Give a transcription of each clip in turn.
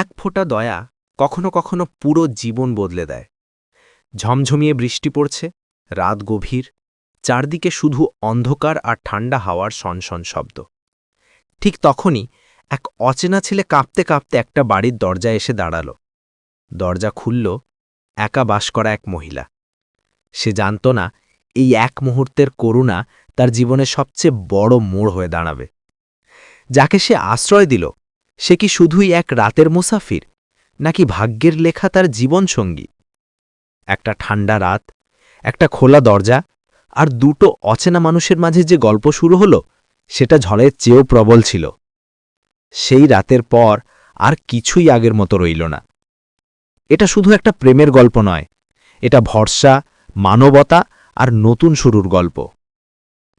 এক ফোঁটা দয়া কখনো কখনো পুরো জীবন বদলে দেয়। ঝমঝমিয়ে বৃষ্টি পড়ছে, রাত গভীর, চারদিকে শুধু অন্ধকার আর ঠান্ডা হাওয়ার সনসন শব্দ। ঠিক তখনই এক অচেনা ছেলে কাঁপতে কাঁপতে একটা বাড়ির দরজায় এসে দাঁড়াল। দরজা খুলল, একা বাস করা এক মহিলা। সে জানত না এই এক মুহূর্তের করুণা তার জীবনের সবচেয়ে বড় মোড় হয়ে দাঁড়াবে। যাকে সে আশ্রয় দিল সে কি শুধুই এক রাতের মুসাফির, নাকি ভাগ্যের লেখা তার জীবনসঙ্গী? একটা ঠান্ডা রাত, একটা খোলা দরজা, আর দুটো অচেনা মানুষের মাঝে যে গল্প শুরু হলো, সেটা ঝড়ের চেয়েও প্রবল ছিল। সেই রাতের পর আর কিছুই আগের মতো রইল না। এটা শুধু একটা প্রেমের গল্প নয়, এটা ভরসা, মানবতা, আর নতুন শুরুর গল্প।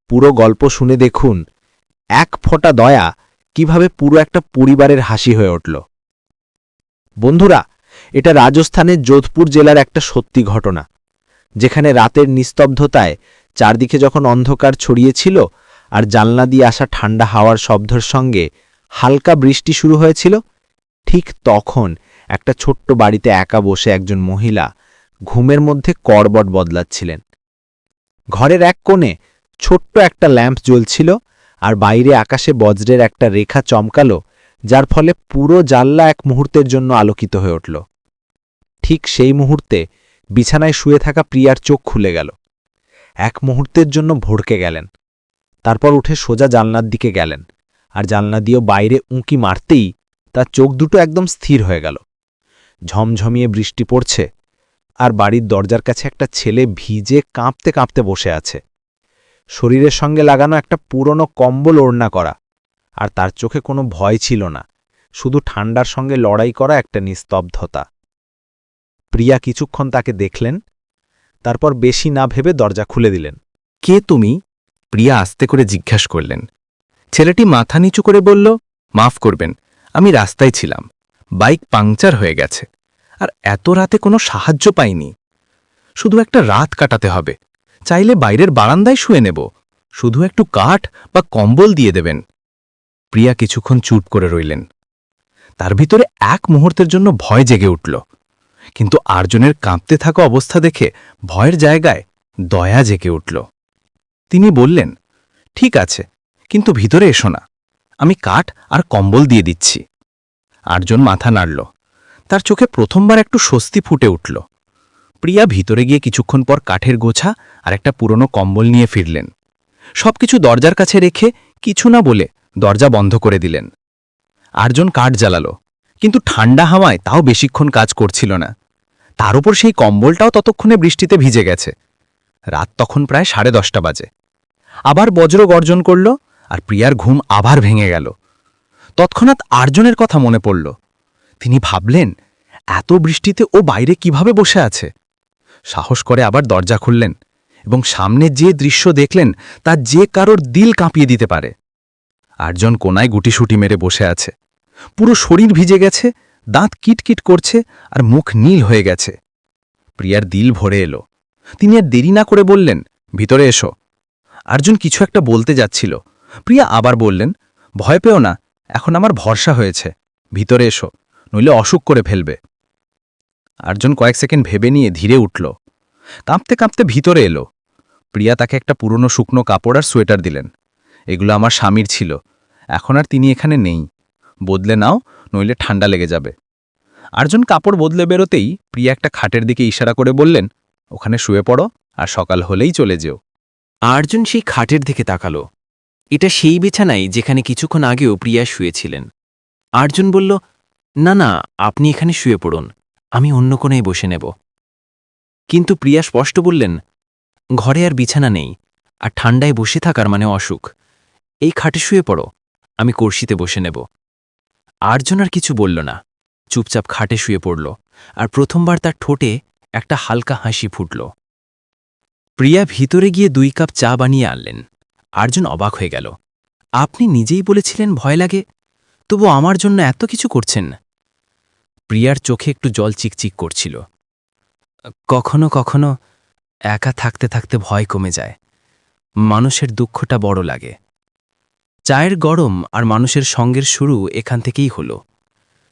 পুরো গল্প শুনে দেখুন, এক ফোঁটা দয়া কীভাবে পুরো একটা পরিবারের হাসি হয়ে উঠল। বন্ধুরা, এটা রাজস্থানের যোধপুর জেলার একটা সত্যি ঘটনা। যেখানে রাতের নিস্তব্ধতায় চারদিকে যখন অন্ধকার ছড়িয়েছিল আর জানলা দিয়ে আসা ঠান্ডা হাওয়ার শব্দের সঙ্গে হালকা বৃষ্টি শুরু হয়েছিল, ঠিক তখন একটা ছোট্ট বাড়িতে একা বসে একজন মহিলা ঘুমের মধ্যে করবট বদলাচ্ছিলেন। ঘরের এক কোণে ছোট্ট একটা ল্যাম্প জ্বলছিল আর বাইরে আকাশে বজ্রের একটা রেখা চমকালো, যার ফলে পুরো জানলা এক মুহূর্তের জন্য আলোকিত হয়ে উঠল। ঠিক সেই মুহূর্তে বিছানায় শুয়ে থাকা প্রিয়ার চোখ খুলে গেল। এক মুহূর্তের জন্য ভড়কে গেলেন। তারপর উঠে সোজা জানলার দিকে গেলেন, আর জানলা দিয়েও বাইরে উঁকি মারতেই তার চোখ দুটো একদম স্থির হয়ে গেল। ঝমঝমিয়ে বৃষ্টি পড়ছে, আর বাড়ির দরজার কাছে একটা ছেলে ভিজে কাঁপতে কাঁপতে বসে আছে। শরীরের সঙ্গে লাগানো একটা পুরনো কম্বল ওড়না করা। আর তার চোখে কোনো ভয় ছিল না, শুধু ঠান্ডার সঙ্গে লড়াই করা একটা নিস্তব্ধতা। প্রিয়া কিছুক্ষণ তাকে দেখলেন, তারপর বেশি না ভেবে দরজা খুলে দিলেন। কে তুমি? প্রিয়া আস্তে করে জিজ্ঞাস করলেন। ছেলেটি মাথা নিচু করে বলল, মাফ করবেন, আমি রাস্তায় ছিলাম। বাইক পাংচার হয়ে গেছে। আর এত রাতে কোনো সাহায্য পাইনি। শুধু একটা রাত কাটাতে হবে। চাইলে বাইরের বারান্দায় শুয়ে নেব। শুধু একটু কাঠ বা কম্বল দিয়ে দেবেন। প্রিয়া কিছুক্ষণ চুপ করে রইলেন। তার ভিতরে এক মুহূর্তের জন্য ভয় জেগে উঠল। কিন্তু আর্জনের কাঁপতে থাকা অবস্থা দেখে ভয়ের জায়গায় দয়া জেগে উঠল। তিনি বললেন, ঠিক আছে, কিন্তু ভিতরে এসো না। আমি কাঠ আর কম্বল দিয়ে দিচ্ছি। আর্জন মাথা নাড়ল। তার চোখে প্রথমবার একটু স্বস্তি ফুটে উঠল। প্রিয়া ভিতরে গিয়ে কিছুক্ষণ পর কাঠের গোছা আর একটা পুরনো কম্বল নিয়ে ফিরলেন। সবকিছু দরজার কাছে রেখে কিছু না বলে দরজা বন্ধ করে দিলেন। আর্জন কাঠ জ্বালালো, কিন্তু ঠান্ডা হাওয়ায় তাও বেশিক্ষণ কাজ করছিল না। তার উপর সেই কম্বলটাও ততক্ষণে বৃষ্টিতে ভিজে গেছে। রাত তখন প্রায় সাড়ে দশটা বাজে। আবার বজ্র গর্জন করল আর প্রিয়ার ঘুম আবার ভেঙে গেল। তৎক্ষণাৎ আর্জনের কথা মনে পড়ল। তিনি ভাবলেন, এত বৃষ্টিতে ও বাইরে কীভাবে বসে আছে? সাহস করে আবার দরজা খুললেন এবং সামনে যে দৃশ্য দেখলেন তা যে কারোর দিল কাঁপিয়ে দিতে পারে। আর্জন কোনায় গুটিসুটি মেরে বসে আছে। পুরো শরীর ভিজে গেছে, দাঁত কিটকিট করছে আর মুখ নীল হয়ে গেছে। প্রিয়ার দিল ভরে এলো। তিনি আর দেরি না করে বললেন, ভিতরে এসো। আর্জুন কিছু একটা বলতে যাচ্ছিল। প্রিয়া আবার বললেন, ভয় পেও না, এখন আমার ভরসা হয়েছে। ভিতরে এসো, নইলে অসুখ করে ফেলবে। আর্জুন কয়েক সেকেন্ড ভেবে নিয়ে ধীরে উঠল। কাঁপতে কাঁপতে ভিতরে এলো। প্রিয়া তাকে একটা পুরনো শুকনো কাপড় আর সোয়েটার দিলেন। এগুলো আমার স্বামীর ছিল। এখন আর তিনি এখানে নেই। বদলে নাও, নইলে ঠান্ডা লেগে যাবে। আর্জুন কাপড় বদলে বেরোতেই প্রিয়া একটা খাটের দিকে ইশারা করে বললেন, ওখানে শুয়ে পড়ো আর সকাল হলেই চলে যেও। আর্জুন সেই খাটের দিকে তাকালো। এটা সেই বিছানাই যেখানে কিছুক্ষণ আগেও প্রিয়া শুয়েছিলেন। আর্জুন বলল, না না, আপনি এখানে শুয়ে পড়ুন। আমি অন্য কোণেই বসে নেব। কিন্তু প্রিয়া স্পষ্ট বললেন, ঘরে আর বিছানা নেই, আর ঠান্ডায় বসে থাকার মানে অসুখ। এই খাটে শুয়ে পড়ো, আমি কর্ষিতে বসে নেব। আর্জুন আর কিছু বলল না, চুপচাপ খাটে শুয়ে পড়ল, আর প্রথমবার তার ঠোঁটে একটা হালকা হাসি ফুটল। প্রিয়া ভিতরে গিয়ে দুই কাপ চা বানিয়ে আনলেন। আর্জুন অবাক হয়ে গেল, আপনি নিজেই বলেছিলেন ভয় লাগে, তবু আমার জন্য এত কিছু করছেন। প্রিয়ার চোখে একটু জল চিকচিক করছিল। কখনো কখনো একা থাকতে থাকতে ভয় কমে যায়। মানুষের দুঃখটা বড় লাগে। চায়ের গরম আর মানুষের সঙ্গের শুরু এখান থেকেই হলো।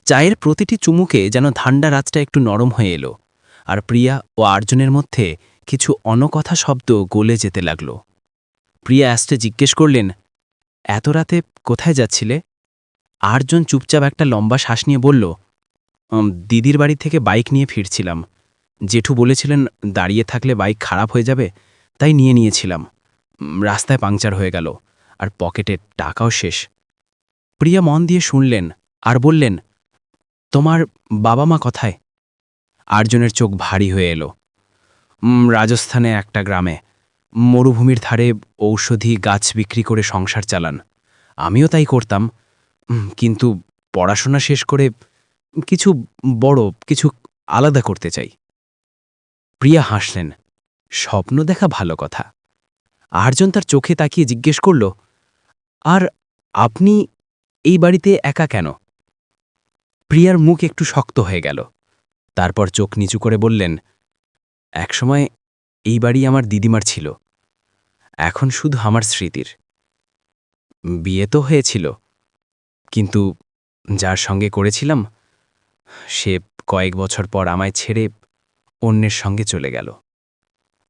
চায়ের প্রতিটি চুমুকে যেন ঠান্ডা রাতটা একটু নরম হয়ে এলো আর প্রিয়া ও আর্জুনের মধ্যে কিছু অনকথা শব্দ গলে যেতে লাগল। প্রিয়া অ্যাস্টে জিজ্ঞেস করলেন এত রাতে কোথায় যাচ্ছিলে? আর্জুন চুপচাপ একটা লম্বা শ্বাস নিয়ে বলল "উম, দিদির বাড়ি থেকে বাইক নিয়ে ফিরছিলাম। জেঠু বলেছিলেন, দাঁড়িয়ে থাকলে বাইক খারাপ হয়ে যাবে? তাই নিয়ে নিয়েছিলাম। রাস্তায় পাংচার হয়ে গেল, আর পকেটে টাকাও শেষ। প্রিয়া মন দিয়ে শুনলেন, আর বললেন, তোমার বাবা মা কথায়? আর্জুনের চোখ ভারী হয়ে এলো। রাজস্থানে একটা গ্রামে। মরুভূমির ধারে ঔষধি গাছ বিক্রি করে সংসার চালান। আমিও তাই করতাম। কিন্তু পড়াশোনা শেষ করে কিছু বড়, কিছু আলাদা করতে চাই। প্রিয়া হাসলেন, স্বপ্ন দেখা ভালো কথা। আর্জন তার চোখে তাকিয়ে জিজ্ঞেস করল, আর আপনি এই বাড়িতে একা কেন? প্রিয়ার মুখ একটু শক্ত হয়ে গেল। তারপর চোখ নিচু করে বললেন, একসময় এই বাড়ি আমার দিদিমার ছিল। এখন শুধু আমার স্মৃতির। বিয়ে তো হয়েছিল, কিন্তু যার সঙ্গে করেছিলাম সে কয়েক বছর পর আমায় ছেড়ে অন্যের সঙ্গে চলে গেল।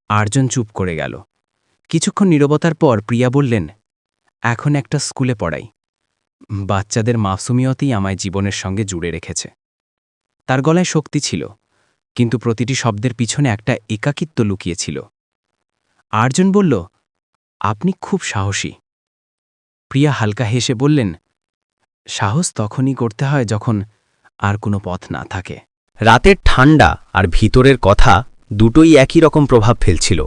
আর্জন চুপ করে গেল। কিছুক্ষণ নীরবতার পর প্রিয়া বললেন, এখন একটা স্কুলে পড়াই। বাচ্চাদের মাসুমিয়তেই আমায় জীবনের সঙ্গে জুড়ে রেখেছে। তার গলায় শক্তি ছিল, কিন্তু প্রতিটি শব্দের পিছনে একটা একাকিত্ব লুকিয়েছিল। আর্জন বলল, আপনি খুব সাহসী। প্রিয়া হালকা হেসে বললেন, সাহস তখনই করতে হয় যখন আর কোনো পথ না থাকে। রাতের ঠান্ডা আর ভিতরের কথা দুটোই একই রকম প্রভাব ফেলছিল।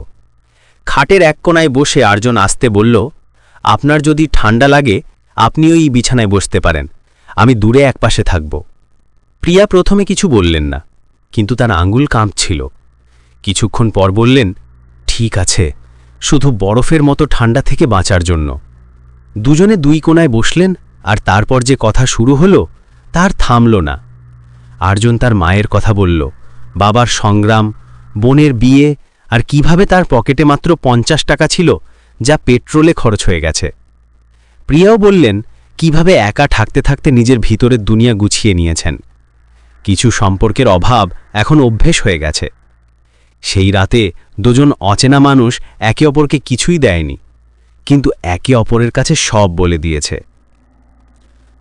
খাটের এক কোনায় বসে আর্জন আসতে বলল, আপনার যদি ঠান্ডা লাগে আপনি ওই বিছানায় বসতে পারেন। আমি দূরে একপাশে থাকব। প্রিয়া প্রথমে কিছু বললেন না, কিন্তু তার আঙ্গুল কাঁপছিল। কিছুক্ষণ পর বললেন, ঠিক আছে, শুধু বরফের মতো ঠান্ডা থেকে বাঁচার জন্য। দুজনে দুই কোনায় বসলেন আর তারপর যে কথা শুরু হলো তার থামল না। আর্জুন তার মায়ের কথা বলল, বাবার সংগ্রাম, বোনের বিয়ে, আর কীভাবে তার পকেটে মাত্র পঞ্চাশ টাকা ছিল, যা পেট্রোলে খরচ হয়ে গেছে। প্রিয়াও বললেন, কীভাবে একা থাকতে থাকতে নিজের ভিতরের দুনিয়া গুছিয়ে নিয়েছেন। কিছু সম্পর্কের অভাব এখন অভ্যেস হয়ে গেছে। সেই রাতে দুজন অচেনা মানুষ একে অপরকে কিছুই দেয়নি, কিন্তু একে অপরের কাছে সব বলে দিয়েছে।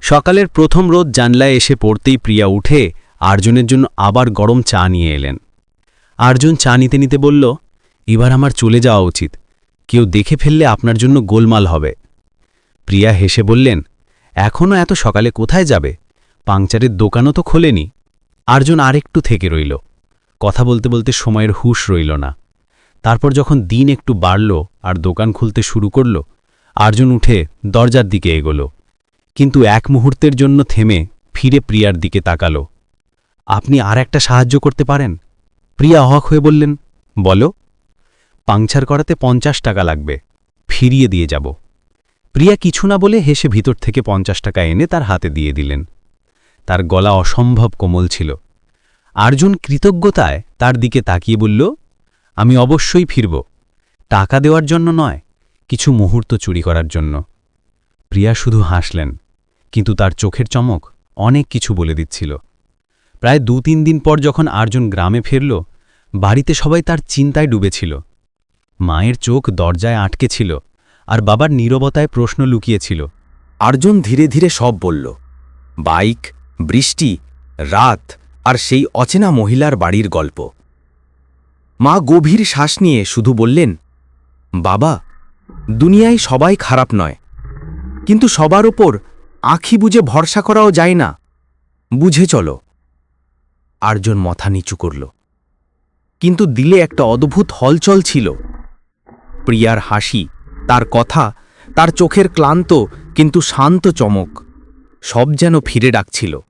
সকালের প্রথম রোদ জানলায় এসে পড়তেই প্রিয়া উঠে আর্জুনের জন্য আবার গরম চা নিয়ে এলেন। আর্জুন চা নিতে নিতে বলল, এবার আমার চলে যাওয়া উচিত। কেউ দেখে ফেললে আপনার জন্য গোলমাল হবে। প্রিয়া হেসে বললেন এখনও এত সকালে কোথায় যাবে? পাংচারের দোকানও তো খোলেনি। আর্জুন আরেকটু থেকে রইল। কথা বলতে বলতে সময়ের হুশ রইল না। তারপর যখন দিন একটু বাড়ল আর দোকান খুলতে শুরু করল, আর্জুন উঠে দরজার দিকে এগোলো। কিন্তু এক মুহূর্তের জন্য থেমে ফিরে প্রিয়ার দিকে তাকাল। আপনি আর একটা সাহায্য করতে পারেন? প্রিয়া অবাক হয়ে বললেন, বলো। পাংচার করাতে পঞ্চাশ টাকা লাগবে, ফিরিয়ে দিয়ে যাব। প্রিয়া কিছু না বলে হেসে ভিতর থেকে পঞ্চাশ টাকা এনে তার হাতে দিয়ে দিলেন। তার গলা অসম্ভব কোমল ছিল। আর্জুন কৃতজ্ঞতায় তার দিকে তাকিয়ে বলল, আমি অবশ্যই ফিরব। টাকা দেওয়ার জন্য নয়, কিছু মুহূর্ত চুরি করার জন্য। প্রিয়া শুধু হাসলেন। কিন্তু তার চোখের চমক অনেক কিছু বলে দিচ্ছিল। প্রায় দু তিন দিন পর যখন আর্জুন গ্রামে ফিরল, বাড়িতে সবাই তার চিন্তায় ডুবেছিল। মায়ের চোখ দরজায় আটকে ছিল আর বাবার নীরবতায় প্রশ্ন লুকিয়েছিল। আর্জুন ধীরে ধীরে সব বলল, বাইক, বৃষ্টি, রাত আর সেই অচেনা মহিলার বাড়ির গল্প। মা গভীর শ্বাস নিয়ে শুধু বললেন, বাবা, দুনিয়ায় সবাই খারাপ নয়, কিন্তু সবার ওপর আঁখি বুঝে ভরসা করাও যায় না। বুঝে চলো। আর্জুন মাথা নিচু করল। কিন্তু দিলে একটা অদ্ভুত হলচল ছিল। প্রিয়ার হাসি, তার কথা, তার চোখের ক্লান্ত কিন্তু শান্ত চমক, সব যেন ফিরে ডাকছিল।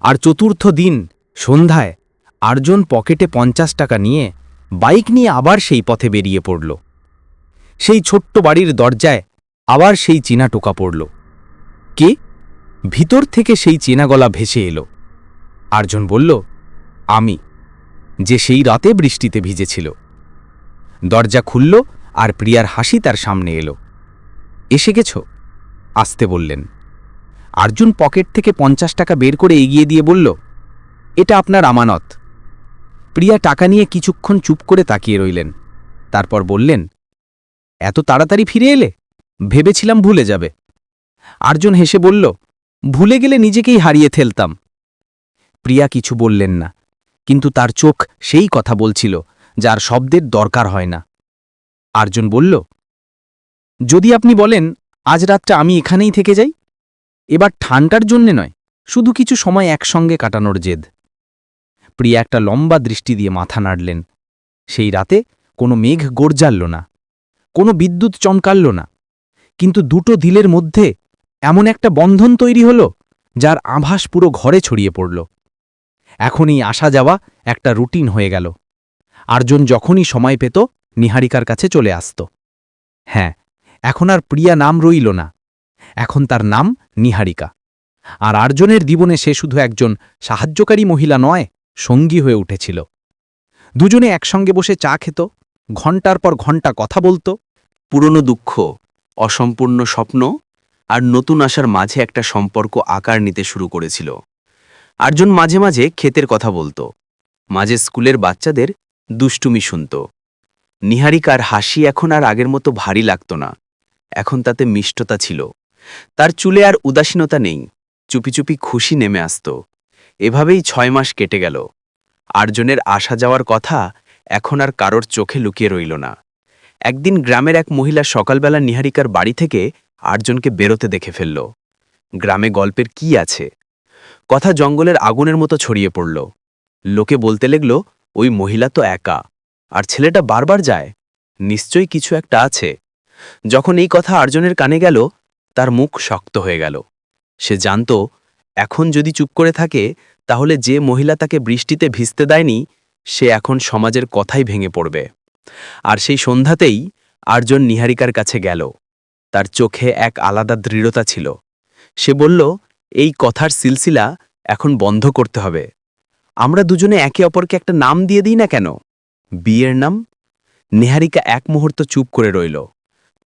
আর চতুর্থ দিন, সন্ধ্যায় আর্জন পকেটে পঞ্চাশ টাকা নিয়ে বাইক নিয়ে আবার সেই পথে বেরিয়ে পড়ল। সেই ছোট্ট বাড়ির দরজায় আবার সেই চীনা টোকা পড়ল। কে? ভিতর থেকে সেই চেনা গলা ভেসে এলো। আর্জন বলল, আমি, যে সেই রাতে বৃষ্টিতে ভিজেছিল। দরজা খুলল আর প্রিয়ার হাসি তার সামনে এলো। এসে গেছ? আসতে বললেন। আর্জুন পকেট থেকে পঞ্চাশ টাকা বের করে এগিয়ে দিয়ে বলল, এটা আপনার আমানত। প্রিয়া টাকা নিয়ে কিছুক্ষণ চুপ করে তাকিয়ে রইলেন। তারপর বললেন, এত তাড়াতাড়ি ফিরে এলে? ভেবেছিলাম ভুলে যাবে। আর্জুন হেসে বলল, ভুলে গেলে নিজেকেই হারিয়ে ফেলতাম। প্রিয়া কিছু বললেন না, কিন্তু তার চোখ সেই কথা বলছিল, যার শব্দের দরকার হয় না। আর্জুন বলল, যদি আপনি বলেন, আজ রাতটা আমি এখানেই থেকে যাই, এবার ঠান্ডার জন্যে নয়, শুধু কিছু সময় একসঙ্গে কাটানোর জেদ। প্রিয়া একটা লম্বা দৃষ্টি দিয়ে মাথা নাড়লেন। সেই রাতে কোনো মেঘ গর্জাল্ল না, কোনো বিদ্যুৎ চমকাল্ল না, কিন্তু দুটো দিলের মধ্যে এমন একটা বন্ধন তৈরি হল, যার আভাস পুরো ঘরে ছড়িয়ে পড়ল। এখনই আসা যাওয়া একটা রুটিন হয়ে গেল। আর্জুন যখনই সময় পেত, নিহারিকার কাছে চলে আসত। হ্যাঁ এখন আর প্রিয়া নাম রইল না। এখন তার নাম নিহারিকা। আর আর্জনের জীবনে সে শুধু একজন সাহায্যকারী মহিলা নয়, সঙ্গী হয়ে উঠেছিল। দুজনে একসঙ্গে বসে চা খেত, ঘণ্টার পর ঘণ্টা কথা বলতো। পুরনো দুঃখ, অসম্পূর্ণ স্বপ্ন আর নতুন আসার মাঝে একটা সম্পর্ক আকার নিতে শুরু করেছিল। আর্জুন মাঝে মাঝে ক্ষেতের কথা বলতো। মাঝে স্কুলের বাচ্চাদের দুষ্টুমি শুনত। নিহারিকার হাসি এখন আর আগের মতো ভারী লাগত না। এখন তাতে মিষ্টতা ছিল। তার চুলে আর উদাসীনতা নেই। চুপি চুপি খুশি নেমে আসত। এভাবেই ছয় মাস কেটে গেল। আর্জনের আসা যাওয়ার কথা এখন আর কারোর চোখে লুকিয়ে রইল না। একদিন গ্রামের এক মহিলা সকালবেলা নিহারিকার বাড়ি থেকে আটজনকে বেরোতে দেখে ফেলল। গ্রামে গল্পের কি আছে? কথা জঙ্গলের আগুনের মতো ছড়িয়ে পড়ল। লোকে বলতে লাগল, ওই মহিলা তো একা, আর ছেলেটা বারবার যায়। নিশ্চয়ই কিছু একটা আছে। যখন এই কথা আর্জনের কানে গেল, তার মুখ শক্ত হয়ে গেল। সে জানত, এখন যদি চুপ করে থাকে, তাহলে যে মহিলা তাকে বৃষ্টিতে ভিজতে দেয়নি, সে এখন সমাজের কথাই ভেঙে পড়বে। আর সেই সন্ধ্যাতেই আর্জুন নিহারিকার কাছে গেল। তার চোখে এক আলাদা দৃঢ়তা ছিল। সে বলল, এই কথার সিলসিলা এখন বন্ধ করতে হবে। আমরা দুজনে একে অপরকে একটা নাম দিয়ে দিই না কেন? বিয়ের নাম? নিহারিকা এক মুহূর্ত চুপ করে রইল।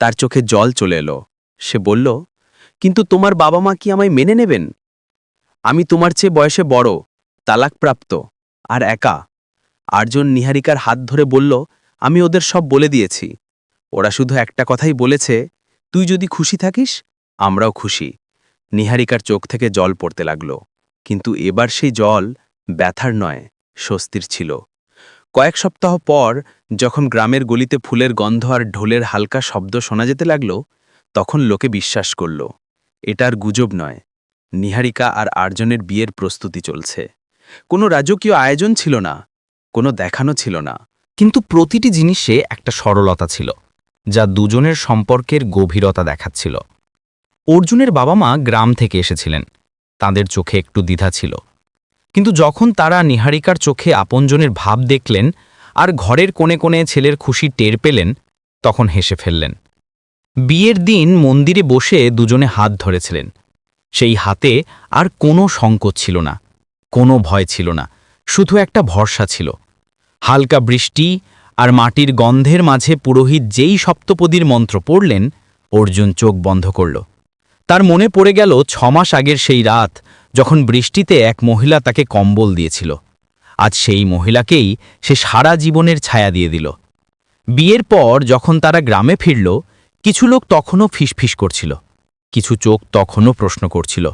তার চোখে জল চলে এলো। সে বলল, কিন্তু তোমার বাবা মা কি আমায় মেনে নেবেন? আমি তোমার চেয়ে বয়সে বড়, তালাকপ্রাপ্ত, আর একা। আর্জুন নিহারিকার হাত ধরে বলল, আমি ওদের সব বলে দিয়েছি। ওরা শুধু একটা কথাই বলেছে তুই যদি খুশি থাকিস, আমরাও খুশি। নিহারিকার চোখ থেকে জল পড়তে লাগল, কিন্তু এবার সেই জল ব্যথার নয়, স্বস্তির ছিল। কয়েক সপ্তাহ পর যখন গ্রামের গলিতে ফুলের গন্ধ আর ঢোলের হালকা শব্দ শোনা যেতে লাগল, তখন লোকে বিশ্বাস করল, এটার গুজব নয়। নিহারিকা আর আর্জনের বিয়ের প্রস্তুতি চলছে। কোনো রাজকীয় আয়োজন ছিল না, কোনো দেখানো ছিল না, কিন্তু প্রতিটি জিনিসে একটা সরলতা ছিল। যা দুজনের সম্পর্কের গভীরতা দেখাচ্ছিল। অর্জুনের বাবা মা গ্রাম থেকে এসেছিলেন। তাদের চোখে একটু দ্বিধা ছিল। কিন্তু যখন তারা নিহারিকার চোখে আপনজনের ভাব দেখলেন আর ঘরের কোণে কোণে ছেলের খুশি টের পেলেন, তখন হেসে ফেললেন। বিয়ের দিন মন্দিরে বসে দুজনে হাত ধরেছিলেন। সেই হাতে আর কোনো সংকোচ ছিল না, কোনো ভয় ছিল না, শুধু একটা ভরসা ছিল। হালকা বৃষ্টি আর মাটির গন্ধের মাঝে পুরোহিত যেই সপ্তপদীর মন্ত্র পড়লেন, অর্জুন চোখ বন্ধ করল। তার মনে পড়ে গেল ছমাস আগের সেই রাত যখন বৃষ্টিতে এক মহিলা তাকে কম্বল দিয়েছিল। আজ সেই মহিলাকেই সে সারা জীবনের ছায়া দিয়ে দিল। বিয়ের পর যখন তারা গ্রামে ফিরল, কিছু লোক তখনও ফিসফিস করছিল, কিছু চোখ তখনও প্রশ্ন করছিল।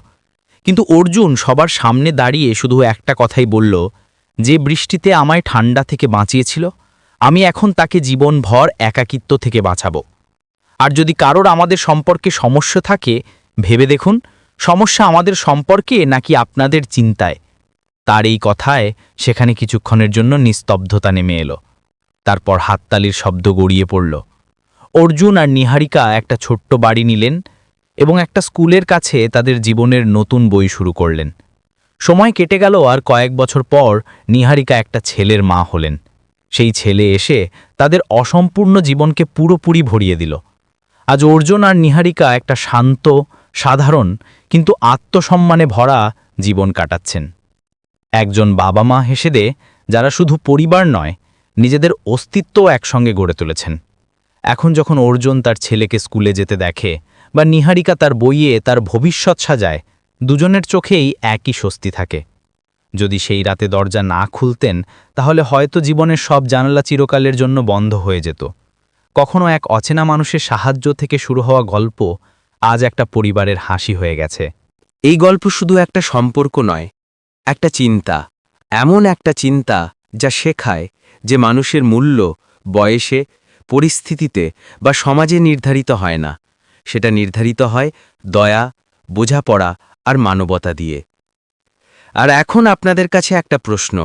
কিন্তু অর্জুন সবার সামনে দাঁড়িয়ে শুধু একটা কথাই বলল, যে বৃষ্টিতে আমায় ঠান্ডা থেকে বাঁচিয়েছিল আমি এখন তাকে জীবনভর একাকিত্ব থেকে বাঁচাব। আর যদি কারোর আমাদের সম্পর্কে সমস্যা থাকে, ভেবে দেখুন, সমস্যা আমাদের সম্পর্কে নাকি আপনাদের চিন্তায়। তার এই কথায় সেখানে কিছুক্ষণের জন্য নিস্তব্ধতা নেমে এলো। তারপর হাততালির শব্দ গড়িয়ে পড়ল। অর্জুন আর নিহারিকা একটা ছোট্ট বাড়ি নিলেন এবং একটা স্কুলের কাছে তাদের জীবনের নতুন বই শুরু করলেন। সময় কেটে গেল আর কয়েক বছর পর নিহারিকা একটা ছেলের মা হলেন। সেই ছেলে এসে তাদের অসম্পূর্ণ জীবনকে পুরোপুরি ভরিয়ে দিল। আজ অর্জুন আর নিহারিকা একটা শান্ত, সাধারণ, কিন্তু আত্মসম্মানে ভরা জীবন কাটাচ্ছেন। একজন বাবা মা হেসে দে, যারা শুধু পরিবার নয়, নিজেদের অস্তিত্বও একসঙ্গে গড়ে তুলেছেন। এখন যখন অর্জুন তার ছেলেকে স্কুলে যেতে দেখে বা নিহারিকা তার বইয়ে তার ভবিষ্যৎ সাজায়, দুজনের চোখেই একই স্বস্তি থাকে। যদি সেই রাতে দরজা না খুলতেন, তাহলে হয়তো জীবনের সব জানালা চিরকালের জন্য বন্ধ হয়ে যেত। কখনো এক অচেনা মানুষের সাহায্য থেকে শুরু হওয়া গল্প আজ একটা পরিবারের হাসি হয়ে গেছে। এই গল্প শুধু একটা সম্পর্ক নয়, একটা চিন্তা। এমন একটা চিন্তা যা শেখায় যে মানুষের মূল্য বয়সে, পরিস্থিতিতে বা সমাজে নির্ধারিত হয় না। সেটা নির্ধারিত হয় দয়া, বোঝাপড়া আর মানবতা দিয়ে। আর এখন আপনাদের কাছে একটা প্রশ্ন।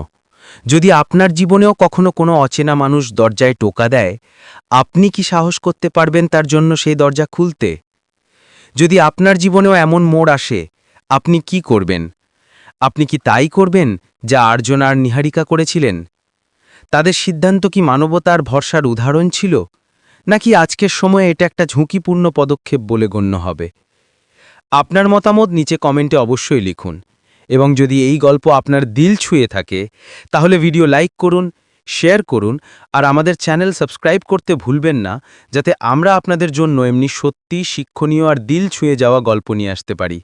যদি আপনার জীবনেও কখনো কোনো অচেনা মানুষ দরজায় টোকা দেয়, আপনি কি সাহস করতে পারবেন তার জন্য সেই দরজা খুলতে? যদি আপনার জীবনেও এমন মোড় আসে, আপনি কি করবেন? আপনি কি তাই করবেন যা আর্জন আর নিহারিকা করেছিলেন? তাদের সিদ্ধান্ত কি মানবতার ভরসার উদাহরণ ছিল? নাকি আজকের সময়ে এটা একটা ঝুঁকিপূর্ণ পদক্ষেপ বলে গণ্য হবে? আপনার মতামত নিচে কমেন্টে অবশ্যই লিখুন। এবং যদি এই গল্প আপনার দিল ছুঁয়ে থাকে, তাহলে ভিডিও লাইক করুন, শেয়ার করুন, আর আমাদের চ্যানেল সাবস্ক্রাইব করতে ভুলবেন না, যাতে আমরা আপনাদের জন্য এমনি সত্যি শিক্ষণীয় আর দিল ছুঁয়ে যাওয়া গল্প নিয়ে আসতে পারি।